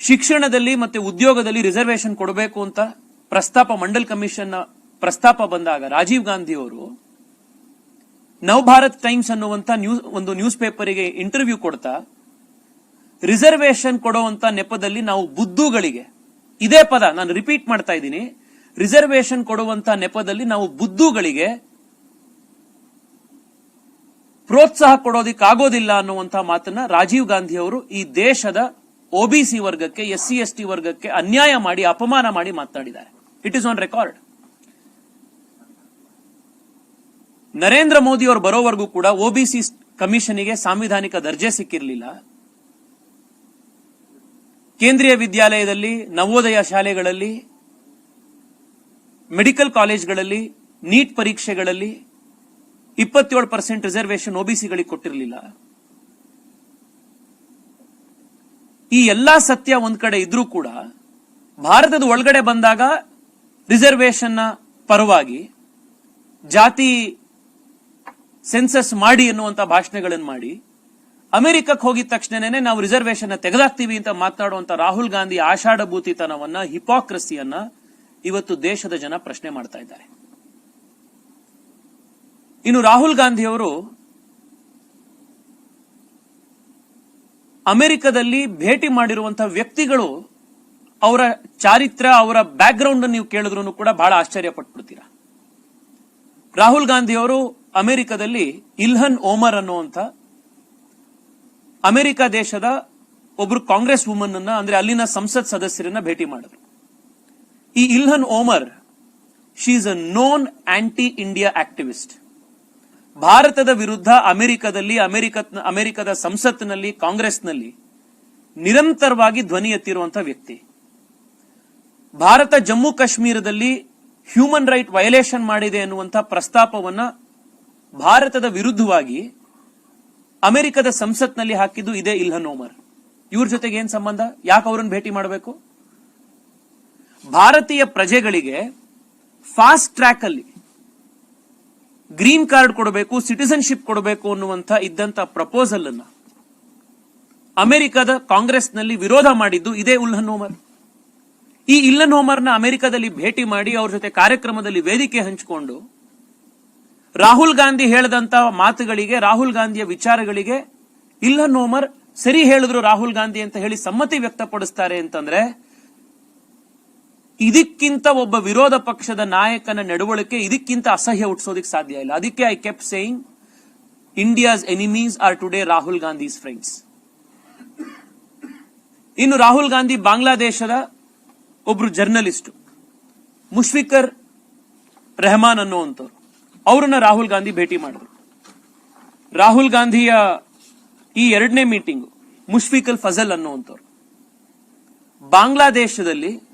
ಶಿಕ್ಷಣದಲ್ಲಿ ಮತ್ತೆ ಉದ್ಯೋಗದಲ್ಲಿ ರಿಸರ್ವೇಶನ್ ಕೊಡಬೇಕು ಅಂತ ಪ್ರಸ್ತಾಪ ಮಂಡಲ್ ಕಮಿಷನ್ ಪ್ರಸ್ತಾಪ ಬಂದಾಗ ರಾಜೀವ್ ಗಾಂಧಿ ಅವರು ನವಭಾರತ್ ಟೈಮ್ಸ್ ಅನ್ನುವಂತ ನ್ಯೂಸ್, ಒಂದು ನ್ಯೂಸ್ ಪೇಪರಿಗೆ ಇಂಟರ್ವ್ಯೂ ಕೊಡ್ತಾ ರಿಸರ್ವೇಶನ್ ಕೊಡುವಂತ ನೆಪದಲ್ಲಿ ನಾವು ಬುದ್ಧುಗಳಿಗೆ, ಇದೇ ಪದ ನಾನು ರಿಪೀಟ್ ಮಾಡ್ತಾ ಇದ್ದೀನಿ ರಿಸರ್ವೇಶನ್ ಕೊಡುವಂತ ನೆಪದಲ್ಲಿ ನಾವು ಬುದ್ಧುಗಳಿಗೆ ಪ್ರೋತ್ಸಾಹ ಕೊಡೋದಿಕ್ಕಾಗೋದಿಲ್ಲ ಅನ್ನುವಂತ ಮಾತನ್ನ ರಾಜೀವ್ ಗಾಂಧಿ ಅವರು ಈ ದೇಶದ ಒಬಿಸಿ ವರ್ಗಕ್ಕೆ, ಎಸ್ ಸಿ, ಎಸ್ ಟಿ ವರ್ಗಕ್ಕೆ ಅನ್ಯಾಯ ಮಾಡಿ, ಅಪಮಾನ ಮಾಡಿ ಮಾತನಾಡಿದ್ದಾರೆ it is on record Narendra Modi ಅವರು ಬರೋವರೆಗೂ ಕೂಡ ಒಬಿಸಿ ಕಮಿಷನ್ಗೆ ಸಾಂವಿಧಾನಿಕ ದರ್ಜೆ ಸಿಕ್ಕಿರಲಿಲ್ಲ. ಕೇಂದ್ರೀಯ ವಿದ್ಯಾಲಯದಲ್ಲಿ, ನವೋದಯ ಶಾಲೆಗಳಲ್ಲಿ, ಮೆಡಿಕಲ್ ಕಾಲೇಜ್ಗಳಲ್ಲಿ, ನೀಟ್ ಪರೀಕ್ಷೆಗಳಲ್ಲಿ ಇಪ್ಪತ್ತೇಳು ಪರ್ಸೆಂಟ್ ರಿಸರ್ವೇಶನ್ ಒಬಿಸಿಗಳಿಗೆ ಕೊಟ್ಟಿರಲಿಲ್ಲ. ಈ ಎಲ್ಲಾ ಸತ್ಯ ಒಂದ್ ಕಡೆ ಇದ್ರೂ ಕೂಡ ಭಾರತದ ಒಳಗಡೆ ಬಂದಾಗ ರಿಸರ್ವೇಶನ್ ಪರವಾಗಿ ಜಾತಿ ಸೆನ್ಸಸ್ ಮಾಡಿ ಎನ್ನುವಂತ ಭಾಷಣಗಳನ್ನು ಮಾಡಿ ಅಮೆರಿಕಕ್ಕೆ ಹೋಗಿದ ತಕ್ಷಣನೇ ನಾವು ರಿಸರ್ವೇಶನ್ ತೆಗೆದಾಕ್ತೀವಿ ಅಂತ ಮಾತನಾಡುವಂತ ರಾಹುಲ್ ಗಾಂಧಿ ಆಷಾಢಭೂತಿತನವನ್ನ ಹಿಪಾಕ್ರಸಿಯನ್ನ ಇವತ್ತು ದೇಶದ ಜನ ಪ್ರಶ್ನೆ ಮಾಡ್ತಾ ಇದ್ದಾರೆ. ಇನ್ನು ರಾಹುಲ್ ಗಾಂಧಿ ಅವರು ಅಮೆರಿಕದಲ್ಲಿ ಭೇಟಿ ಮಾಡಿರುವಂತಹ ವ್ಯಕ್ತಿಗಳು ಅವರ ಚಾರಿತ್ರ, ಅವರ ಬ್ಯಾಕ್ ಗ್ರೌಂಡ್ ನೀವು ಕೇಳಿದ್ರು ಕೂಡ ಬಹಳ ಆಶ್ಚರ್ಯ ಪಟ್ಬಿಡ್ತೀರಾ ರಾಹುಲ್ ಗಾಂಧಿ ಅವರು ಅಮೆರಿಕದಲ್ಲಿ ಇಲ್ಹನ್ ಓಮರ್ ಅನ್ನುವಂಥ ಅಮೆರಿಕ ದೇಶದ ಒಬ್ರು ಕಾಂಗ್ರೆಸ್ ವುಮನ್ ಅನ್ನ, ಅಂದ್ರೆ ಅಲ್ಲಿನ ಸಂಸತ್ ಸದಸ್ಯರನ್ನ ಭೇಟಿ ಮಾಡಿದ್ರು. ಈ Ilhan Omar she is a known anti India activist ಭಾರತದ ವಿರುದ್ಧ ಅಮೆರಿಕದಲ್ಲಿ ಅಮೆರಿಕ ಅಮೆರಿಕದ ಸಂಸತ್ನಲ್ಲಿ, ಕಾಂಗ್ರೆಸ್ನಲ್ಲಿ ನಿರಂತರವಾಗಿ ಧ್ವನಿ ಎತ್ತಿರುವಂತಹ ವ್ಯಕ್ತಿ. ಭಾರತ ಜಮ್ಮು ಕಾಶ್ಮೀರದಲ್ಲಿ ಹ್ಯೂಮನ್ ರೈಟ್ ವಯಲೇಷನ್ ಮಾಡಿದೆ ಎನ್ನುವಂತಹ ಪ್ರಸ್ತಾಪವನ್ನ ಭಾರತದ ವಿರುದ್ಧವಾಗಿ ಅಮೆರಿಕದ ಸಂಸತ್ನಲ್ಲಿ ಹಾಕಿದ್ದು ಇದೇ ಇಲ್ಹನ್ ಓಮರ್. ಇವ್ರ ಜೊತೆಗೆ ಏನ್ ಸಂಬಂಧ? ಯಾಕೆ ಅವರನ್ನು ಭೇಟಿ ಮಾಡಬೇಕು? ಭಾರತೀಯ ಪ್ರಜೆಗಳಿಗೆ ಫಾಸ್ಟ್ ಟ್ರ್ಯಾಕ್ ಅಲ್ಲಿ ಗ್ರೀನ್ ಕಾರ್ಡ್ ಕೊಡಬೇಕು, ಸಿಟಿಸನ್ಶಿಪ್ ಕೊಡಬೇಕು ಅನ್ನುವಂತ ಇದ್ದಂತ ಪ್ರಪೋಸಲ್ ಅನ್ನ ಅಮೆರಿಕದ ಕಾಂಗ್ರೆಸ್ನಲ್ಲಿ ವಿರೋಧ ಮಾಡಿದ್ದು ಇದೇ ಉಲ್ಹನ್ ಓಮರ್ ಈ ಇಲ್ಲನ್ ಹೋಮರ್ನ ಅಮೆರಿಕದಲ್ಲಿ ಭೇಟಿ ಮಾಡಿ ಅವ್ರ ಜೊತೆ ಕಾರ್ಯಕ್ರಮದಲ್ಲಿ ವೇದಿಕೆ ಹಂಚಿಕೊಂಡು ರಾಹುಲ್ ಗಾಂಧಿ ಹೇಳದಂತ ಮಾತುಗಳಿಗೆ, ರಾಹುಲ್ ಗಾಂಧಿಯ ವಿಚಾರಗಳಿಗೆ ಇಲ್ಲನ್ ಹೋಮರ್ ಸರಿ ಹೇಳಿದ್ರು ರಾಹುಲ್ ಗಾಂಧಿ ಅಂತ ಹೇಳಿ ಸಮ್ಮತಿ ವ್ಯಕ್ತಪಡಿಸ್ತಾರೆ ಅಂತಂದ್ರೆ ಇದಕ್ಕಿಂತ ಒಬ್ಬ ವಿರೋಧ ಪಕ್ಷದ ನಾಯಕನ ನಡವಳಿಕೆ ಇದಕ್ಕಿಂತ ಅಸಹ್ಯ ಹುಟ್ಟಿಸೋದಕ್ಕೆ ಸಾಧ್ಯ ಇಲ್ಲ. ಅದಕ್ಕೆ I keep saying India's enemies are today Rahul Gandhi's friends ಇನ್ನು ರಾಹುಲ್ ಗಾಂಧಿ ಬಾಂಗ್ಲಾದೇಶದ ಒಬ್ರು ಜರ್ನಲಿಸ್ಟ್ ಮುಷ್ಫಿಕರ್ ರೆಹಮಾನ್ ಅನ್ನುವಂಥವ್ರು. ಅವರನ್ನ ರಾಹುಲ್ ಗಾಂಧಿ ಭೇಟಿ ಮಾಡಿದ್ರು. ರಾಹುಲ್ ಗಾಂಧಿಯ ಈ ಎರಡನೇ ಮೀಟಿಂಗ್ ಮುಷ್ಫಿಕಲ್ ಫಜಲ್ ಅನ್ನುವಂಥವ್ರು. ಬಾಂಗ್ಲಾದೇಶದಲ್ಲಿ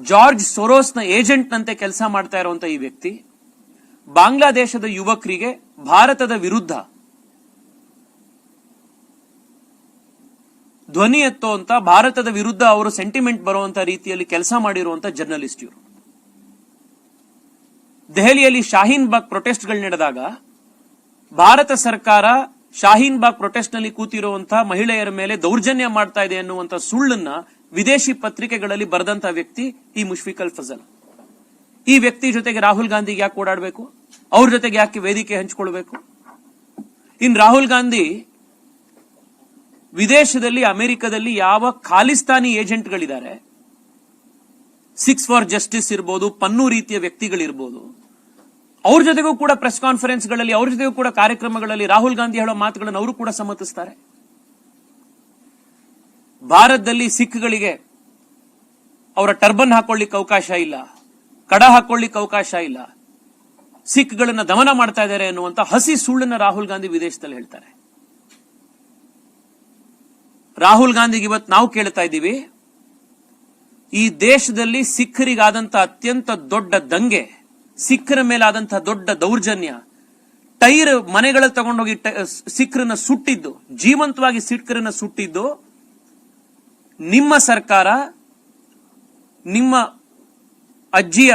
ಜಾರ್ಜ್ ಸೊರೋಸ್ನ ಏಜೆಂಟ್ ನಂತೆ ಕೆಲಸ ಮಾಡ್ತಾ ಇರುವಂತ ಈ ವ್ಯಕ್ತಿ ಬಾಂಗ್ಲಾದೇಶದ ಯುವಕರಿಗೆ ಭಾರತದ ವಿರುದ್ಧ ಧ್ವನಿ ಎತ್ತುವಂತ ಭಾರತದ ವಿರುದ್ಧ ಅವರು ಸೆಂಟಿಮೆಂಟ್ ಬರುವಂತ ರೀತಿಯಲ್ಲಿ ಕೆಲಸ ಮಾಡಿರುವಂತ ಜರ್ನಲಿಸ್ಟ್ ಇವರು. ದೆಹಲಿಯಲ್ಲಿ ಶಾಹೀನ್ ಬಾಗ್ ಪ್ರೊಟೆಸ್ಟ್ಗಳು ನಡೆದಾಗ, ಭಾರತ ಸರ್ಕಾರ ಶಾಹೀನ್ ಬಾಗ್ ಪ್ರೊಟೆಸ್ಟ್ನಲ್ಲಿ ಕೂತಿರುವಂತಹ ಮಹಿಳೆಯರ ಮೇಲೆ ದೌರ್ಜನ್ಯ ಮಾಡ್ತಾ ಇದೆ ಅನ್ನುವಂತ ಸುಳ್ಳನ್ನ ವಿದೇಶಿ ಪತ್ರಿಕೆಗಳಲ್ಲಿ ಬರೆದಂತ ವ್ಯಕ್ತಿ ಈ ಮುಷ್ಫಿಕಲ್ ಫಜಲ್. ಈ ವ್ಯಕ್ತಿ ಜೊತೆಗೆ ರಾಹುಲ್ ಗಾಂಧಿಗೆ ಯಾಕೆ ಓಡಾಡಬೇಕು? ಅವ್ರ ಜೊತೆಗೆ ಯಾಕೆ ವೇದಿಕೆ ಹಂಚಿಕೊಳ್ಬೇಕು? ಇನ್ ರಾಹುಲ್ ಗಾಂಧಿ ವಿದೇಶದಲ್ಲಿ, ಅಮೆರಿಕದಲ್ಲಿ ಯಾವ ಖಾಲಿಸ್ತಾನಿ ಏಜೆಂಟ್ಗಳಿದ್ದಾರೆ? ಸಿಕ್ಸ್ ಫಾರ್ ಜಸ್ಟಿಸ್ ಇರ್ಬೋದು, ಪನ್ನು ರೀತಿಯ ವ್ಯಕ್ತಿಗಳಿರ್ಬೋದು. ಅವ್ರ ಜೊತೆಗೂ ಕೂಡ ಪ್ರೆಸ್ ಕಾನ್ಫರೆನ್ಸ್ಗಳಲ್ಲಿ ಅವ್ರ ಜೊತೆಗೂ ಕೂಡ ಕಾರ್ಯಕ್ರಮಗಳಲ್ಲಿ ರಾಹುಲ್ ಗಾಂಧಿ ಹೇಳೋ ಮಾತುಗಳನ್ನು ಅವರು ಕೂಡ ಸಮ್ಮತಿಸ್ತಾರೆ ಭಾರತದಲ್ಲಿ ಸಿಖ್ಗಳಿಗೆ ಅವರ ಟರ್ಬನ್ ಹಾಕೊಳ್ಳಿಕ್ಕೆ ಅವಕಾಶ ಇಲ್ಲ, ಕಡ ಹಾಕೊಳ್ಳಿಕ್ಕೆ ಅವಕಾಶ ಇಲ್ಲ. ಸಿಖ್ಗಳನ್ನ ದಮನ ಮಾಡ್ತಾ ಇದ್ದಾರೆ ಅನ್ನುವಂತ ಹಸಿ ಸುಳ್ಳನ್ನ ರಾಹುಲ್ ಗಾಂಧಿ ವಿದೇಶದಲ್ಲಿ ಹೇಳ್ತಾರೆ. ರಾಹುಲ್ ಗಾಂಧಿಗೆ ಇವತ್ತು ನಾವು ಕೇಳ್ತಾ ಇದ್ದೀವಿ, ಈ ದೇಶದಲ್ಲಿ ಸಿಖ್ಖರಿಗಾದಂತಹ ಅತ್ಯಂತ ದೊಡ್ಡ ದಂಗೆ ಸಿಖ್ಖರ ಮೇಲಾದಂತಹ ದೊಡ್ಡ ದೌರ್ಜನ್ಯ, ಟೈರ್ ಮನೆಗಳಲ್ಲಿ ತಗೊಂಡೋಗಿ ಸಿಖ್ರನ್ನ ಸುಟ್ಟಿದ್ದು, ಜೀವಂತವಾಗಿ ಸಿಖ್ರನ್ನ ಸುಟ್ಟಿದ್ದು ನಿಮ್ಮ ಸರ್ಕಾರ, ನಿಮ್ಮ ಅಜ್ಜಿಯ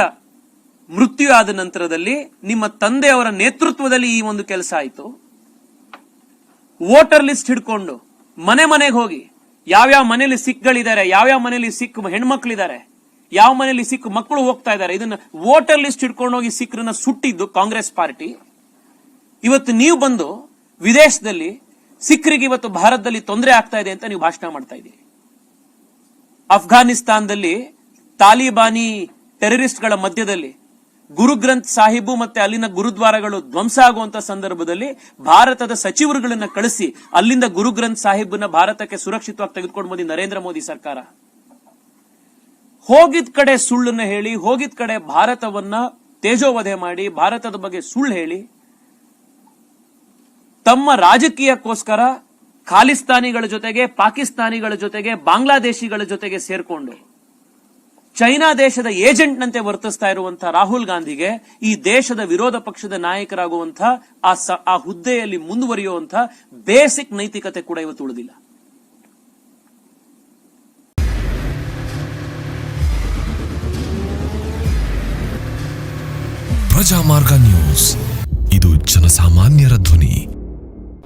ಮೃತ್ಯು ಆದ ನಂತರದಲ್ಲಿ ನಿಮ್ಮ ತಂದೆಯವರ ನೇತೃತ್ವದಲ್ಲಿ ಈ ಒಂದು ಕೆಲಸ ಆಯಿತು. ವೋಟರ್ ಲಿಸ್ಟ್ ಹಿಡ್ಕೊಂಡು ಮನೆ ಮನೆಗೆ ಹೋಗಿ, ಯಾವ್ಯಾವ ಮನೇಲಿ ಸಿಖ್ಗಳಿದ್ದಾರೆ ಯಾವ್ಯಾವ ಮನೇಲಿ ಸಿಖ್ ಹೆಣ್ಮಕ್ಳಿದ್ದಾರೆ, ಯಾವ ಮನೇಲಿ ಸಿಖ್ ಮಕ್ಕಳು ಹೋಗ್ತಾ ಇದ್ದಾರೆ, ಇದನ್ನ ವೋಟರ್ ಲಿಸ್ಟ್ ಹಿಡ್ಕೊಂಡು ಹೋಗಿ ಸಿಖ್ರನ್ನ ಸುಟ್ಟಿದ್ದು ಕಾಂಗ್ರೆಸ್ ಪಾರ್ಟಿ. ಇವತ್ತು ನೀವು ಬಂದು ವಿದೇಶದಲ್ಲಿ ಸಿಖ್ರಿಗೆ ಇವತ್ತು ಭಾರತದಲ್ಲಿ ತೊಂದರೆ ಆಗ್ತಾ ಇದೆ ಅಂತ ನೀವು ಭಾಷಣ ಮಾಡ್ತಾ ಇದ್ದೀರಿ. ಅಫ್ಘಾನಿಸ್ತಾನದಲ್ಲಿ ತಾಲಿಬಾನಿ ಟೆರರಿಸ್ಟ್ಗಳ ಮಧ್ಯದಲ್ಲಿ ಗುರು ಗ್ರಂಥ್ ಸಾಹಿಬು ಮತ್ತೆ ಅಲ್ಲಿನ ಗುರುದ್ವಾರಗಳು ಧ್ವಂಸ ಆಗುವಂತ ಸಂದರ್ಭದಲ್ಲಿ ಭಾರತದ ಸಚಿವರುಗಳನ್ನ ಕಳಿಸಿ ಅಲ್ಲಿಂದ ಗುರು ಗ್ರಂಥ್ ಸಾಹಿಬ್ನ ಭಾರತಕ್ಕೆ ಸುರಕ್ಷಿತವಾಗಿ ತೆಗೆದುಕೊಂಡು ಬಂದಿ ನರೇಂದ್ರ ಮೋದಿ ಸರ್ಕಾರ. ಹೋಗಿದ್ ಕಡೆ ಸುಳ್ಳನ್ನ ಹೇಳಿ, ಹೋಗಿದ್ ಕಡೆ ಭಾರತವನ್ನ ತೇಜೋವಧೆ ಮಾಡಿ, ಭಾರತದ ಬಗ್ಗೆ ಸುಳ್ಳು ಹೇಳಿ, ತಮ್ಮ ರಾಜಕೀಯಕ್ಕೋಸ್ಕರ ಖಾಲಿಸ್ತಾನಿಗಳ ಜೊತೆಗೆ, ಪಾಕಿಸ್ತಾನಿಗಳ ಜೊತೆಗೆ, ಬಾಂಗ್ಲಾದೇಶಿಗಳ ಜೊತೆಗೆ ಸೇರ್ಕೊಂಡು, ಚೈನಾ ದೇಶದ ಏಜೆಂಟ್ನಂತೆ ವರ್ತಿಸ್ತಾ ಇರುವಂತಹ ರಾಹುಲ್ ಗಾಂಧಿಗೆ ಈ ದೇಶದ ವಿರೋಧ ಪಕ್ಷದ ನಾಯಕರಾಗುವಂತಹ ಆ ಆ ಹುದ್ದೆಯಲ್ಲಿ ಮುಂದುವರಿಯುವಂತಹ ಬೇಸಿಕ್ ನೈತಿಕತೆ ಕೂಡ ಇವತ್ತು ಉಳಿದಿಲ್ಲ. ಪ್ರಜಾಮಾರ್ಗ ನ್ಯೂಸ್. ಇದು ಜನಸಾಮಾನ್ಯರ ಧ್ವನಿ.